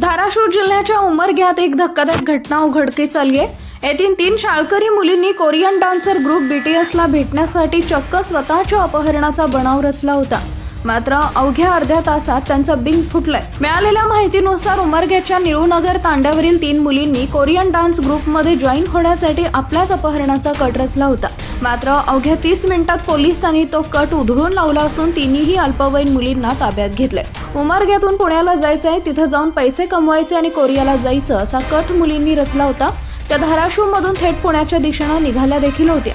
धाराशिव जिल्ह्याच्या उमरग्यात एक धक्कादायक घटना उघडकीस आली आहे. येथील तीन शाळकरी मुलींनी कोरियन डान्सर ग्रुप बीटीएसला भेटण्यासाठी चक्क स्वतःच्या अपहरणाचा बनाव रचला होता. मात्र अवघ्या अर्ध्या तासात त्यांचं बिंग फुटलंय. मिळालेल्या माहितीनुसार उमरग्याच्या निळूनगर तांड्यावरील तीन मुलींनी कोरियन डान्स ग्रुपमध्ये जॉईन होण्यासाठी आपल्याच अपहरणाचा कट रचला होता. मात्र अवघ्या तीस मिनिटात पोलिसांनी तो कट उधळून लावला असून तिन्ही अल्पवयीन मुलींना ताब्यात घेतले उमरग्यातून पुण्याला जायचं आहे तिथं जाऊन पैसे कमवायचे आणि कोरियाला जायचं असा कट मुलींनी रचला होता. त्या धाराशिवमधून थेट पुण्याच्या दिशेनं निघाल्या देखील होत्या.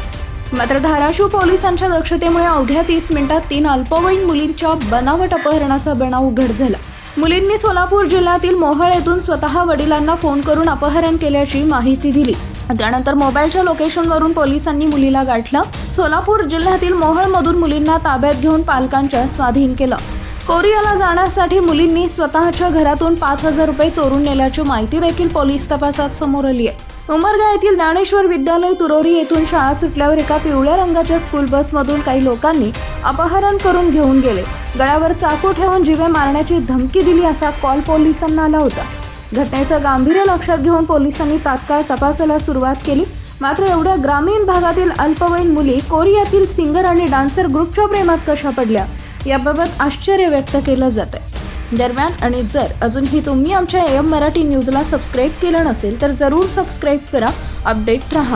मात्र धाराशिव पोलिसांच्या दक्षतेमुळे अवघ्या तीस मिनिटात तीन अल्पवयीन मुलींच्या बनावट अपहरणाचा बनाव उघड झाला. मुलींनी सोलापूर जिल्ह्यातील मोहळ येथून स्वतः वडिलांना फोन करून अपहरण केल्याची माहिती दिली. त्यानंतर मोबाईलच्या लोकेशनवरून पोलिसांनी मुलीला गाठलं. सोलापूर जिल्ह्यातील मोहळमधून मुलींना ताब्यात घेऊन पालकांच्या स्वाधीन केलं. कोरियाला जाण्यासाठी मुलींनी स्वतःच्या घरातून पाच हजार रुपये चोरून नेल्याची माहिती देखील पोलीस तपासात समोर आली आहे. उमरगा येथील ज्ञानेश्वर विद्यालय तुरोरी येथून शाळा सुटल्यावर एका पिवळ्या रंगाच्या स्कूल बसमधून काही लोकांनी अपहरण करून घेऊन गेले. गळ्यावर चाकू ठेवून जीवे मारण्याची धमकी दिली असा कॉल पोलिसांना आला होता. घटनेचं गांभीर्य लक्षात घेऊन पोलिसांनी तात्काळ तपासाला सुरुवात केली. मात्र एवढ्या ग्रामीण भागातील अल्पवयीन मुली कोरियातील सिंगर आणि डान्सर ग्रुपच्या प्रेमात कशा पडल्या याबाबत आश्चर्य व्यक्त केलं जात आहे. दरम्यान आणि जर अजूनही तुम्ही आमच्या एम मराठी न्यूजला सबस्क्राईब केलं नसेल तर जरूर सबस्क्राईब करा अपडेट राहा.